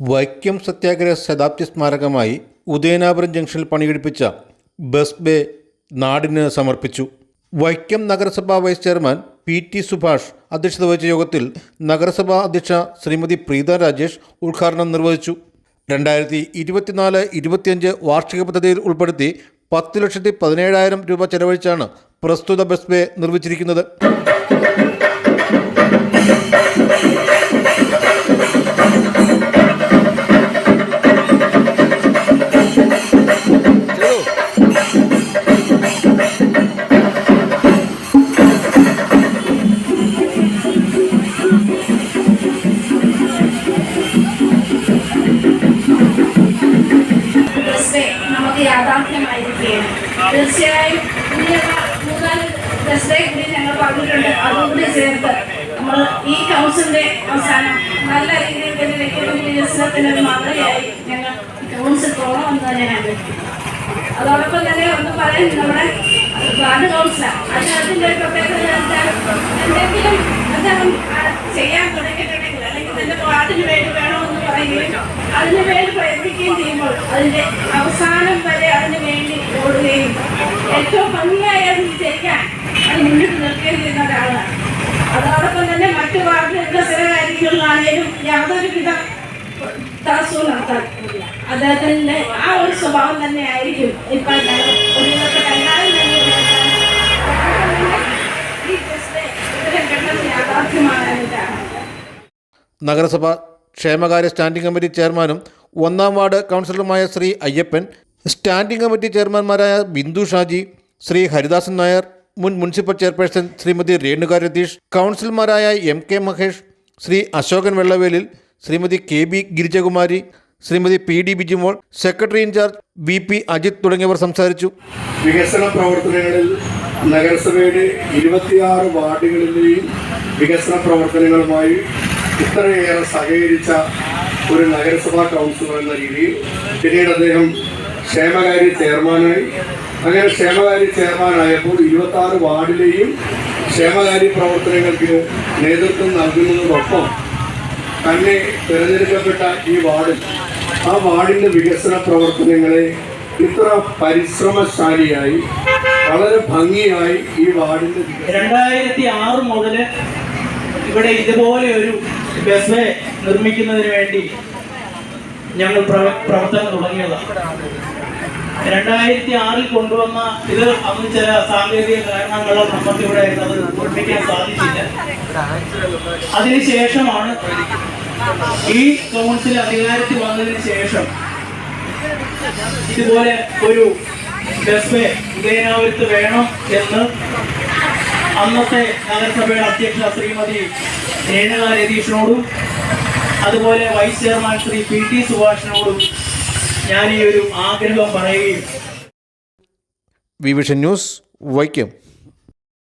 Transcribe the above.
വൈക്കം സത്യാഗ്രഹ ശതാബ്ദി സ്മാരകമായി ഉദയനാപുരം ജംഗ്ഷനിൽ പണികഴിപ്പിച്ച bus bay നാടിന് സമർപ്പിച്ചു. വൈക്കം നഗരസഭാ vice chairman P T Subhash അധ്യക്ഷത വഹിച്ച യോഗത്തിൽ നഗരസഭാ അധ്യക്ഷ ശ്രീമതി പ്രീത രാജേഷ് ഉദ്ഘാടനം നിർവഹിച്ചു. രണ്ടായിരത്തി ഇരുപത്തിനാല് ഇരുപത്തിയഞ്ച് വാർഷിക പദ്ധതിയിൽ ഉൾപ്പെടുത്തി പത്ത് ലക്ഷത്തി പതിനേഴായിരം രൂപ ചെലവഴിച്ചാണ് പ്രസ്തുത ബസ് ബേ നിർമ്മിച്ചിരിക്കുന്നത്. തീർച്ചയായും മൂന്നാൽ കൂടി ഞങ്ങൾ പറഞ്ഞിട്ടുണ്ട് അതുകൂടി ചേർത്ത് നമ്മൾ ഈ കൗൺസിലിന്റെ അവസാനം നല്ല രീതിയിൽ തന്നെ വ്യക്തിഗത വികസനത്തിന് ഒരു മാതൃകയായി ഞങ്ങൾ കൗൺസിൽ പോകണമെന്ന് തന്നെ ഞാൻ. അതോടൊപ്പം തന്നെ ഒന്ന് പറയാൻ നമ്മുടെ വാർഡ് കൗൺസിലർ അദ്ദേഹത്തിന്റെ ഒരു പ്രത്യേകത എന്തെങ്കിലും അദ്ദേഹം ചെയ്യാൻ തുടങ്ങിയിട്ടുണ്ടെങ്കിൽ അല്ലെങ്കിൽ തന്റെ വാർഡിന് വേണ്ടി വേണമെന്ന് പറയുകയും അതിനു വേണ്ടി പ്രയത്നിക്കുകയും ചെയ്യുമ്പോൾ അതിന്റെ അവസാനം വരെ അതിന് വേണ്ടി ഓടുകയും ഏറ്റവും ഭംഗിയായി അത് ചെയ്യാൻ അത് മുന്നിട്ട് നിൽക്കുകയും ചെയ്യുന്ന ഒരാളാണ്. അതോടൊപ്പം തന്നെ മറ്റു വാർഡിലുള്ള ചില കാര്യങ്ങളിലാണേലും യാതൊരുവിധ തടസ്സവും നടത്താറില്ല അദ്ദേഹത്തിന്റെ ആ ഒരു സ്വഭാവം തന്നെ ആയിരിക്കും ഇപ്പൊ യാഥാർത്ഥ്യമാകാനായിട്ടാണ്. നഗരസഭ ക്ഷേമകാര്യ സ്റ്റാൻഡിംഗ് കമ്മിറ്റി ചെയർമാനും ഒന്നാം വാർഡ് കൗൺസിലറുമായ ശ്രീ അയ്യപ്പൻ സ്റ്റാൻഡിംഗ് കമ്മിറ്റി ചെയർമാൻമാരായ ബിന്ദു ഷാജി ശ്രീ ഹരിദാസൻ നായർ മുൻ മുനിസിപ്പൽ ചെയർപേഴ്സൺ ശ്രീമതി രേണുക രതീഷ് കൗൺസിലർമാരായ M K Mahesh Shri Ashokan Vellavelil Shrimati K B Girijakumari Shrimati P D Bijimol secretary incharge V P Ajith തുടങ്ങിയവർ സംസാരിച്ചു. വികസന പ്രവർത്തനങ്ങളിൽ നഗരസഭയുടെ ഇരുപത്തിയാറ് വാർഡുകളിലെയും വികസന പ്രവർത്തനങ്ങളുമായി ഇത്രയേറെ സഹകരിച്ച ഒരു നഗരസഭാ കൗൺസിലർ എന്ന രീതിയിൽ പിന്നീട് അദ്ദേഹം ക്ഷേമകാര്യ ചെയർമാനായി. അങ്ങനെ ക്ഷേമകാര്യ ചെയർമാനായപ്പോൾ ഇരുപത്തി ആറ് വാർഡിലെയും ക്ഷേമകാര്യ പ്രവർത്തനങ്ങൾക്ക് നേതൃത്വം നൽകുന്നതോടൊപ്പം തന്നെ തിരഞ്ഞെടുക്കപ്പെട്ട ഈ വാർഡിൽ ആ വാർഡിന്റെ വികസന പ്രവർത്തനങ്ങളെ ഇത്ര പരിശ്രമശാലിയായി വളരെ ഭംഗിയായി ഈ വാർഡിന്റെ രണ്ടായിരത്തി ആറ് മുതൽ ഇവിടെ ഇതുപോലെ ഒരു ബസ് നിർമ്മിക്കുന്നതിന് വേണ്ടി ഞങ്ങൾ പ്രവ- പ്രവർത്തനം തുടങ്ങിയതാണ് രണ്ടായിരത്തി ആറിൽ കൊണ്ടുവന്ന ഇത് അന്ന് ചില സാങ്കേതിക കാരണങ്ങളാൽ നമുക്കിവിടെ അത് നിർമ്മിക്കാൻ സാധിച്ചില്ല. അതിനുശേഷമാണ് ഈ കൗൺസിൽ അധികാരത്തിൽ വന്നതിന് ശേഷം ഇതുപോലെ ഒരു ബസ് ഉദയനാപുരത്ത് വേണം എന്ന് അന്നത്തെ നഗരസഭയുടെ അധ്യക്ഷ ശ്രീമതി രേണുക രതീഷിനോടും അതുപോലെ vice chairman Shri P T സുഭാഷിനോടും ഞാൻ ഈ ഒരു ആഗ്രഹം പറയുകയും വിവിഷൻ ന്യൂസ് വൈക്കം.